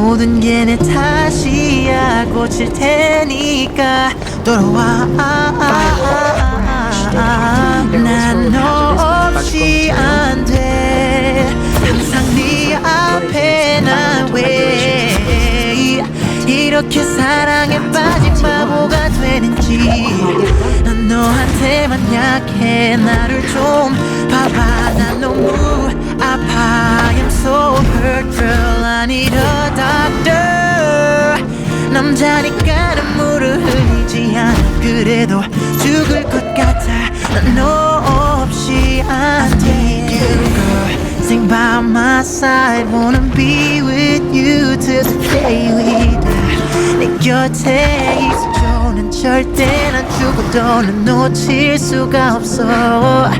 모든 게 내 탓이야 고칠 테니까 돌아와. 난 너 없이 안 돼. 항상 네 앞에 나 왜? 이렇게 사랑에 빠진 바보가 되는지 난 너한테만 약해. 나를 좀 봐봐. 난 너무 남자니까 눈물을 흘리지 않아. 그래도 죽을 것 같아. 난너 없이 안돼 Sing by my side. Wanna be with you till the day we die. 내 곁에 있어줘 난 절대 난 죽어도 넌 놓칠 수가 없어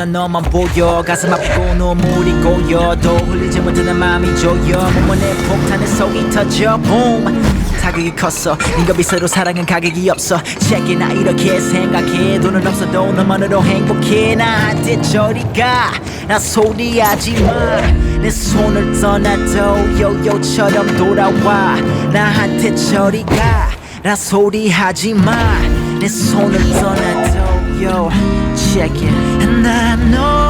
난 너만 보여. 가슴 아프고 눈물이 고여. 또 흘리지 못하는 마음이 조여. 몸원의 폭탄에 속이 터져. boom 타격이 컸어. 인간비 서로 사랑은 가격이 없어. it 나 이렇게 생각해. 돈은 없어도 너만으로 행복해. 나한테 저리 가 나 소리하지 마 내 손을 떠나도 요요처럼 돌아와. 나한테 저리 가 나 소리하지 마 내 손을 떠나도 yo check it 난너 없이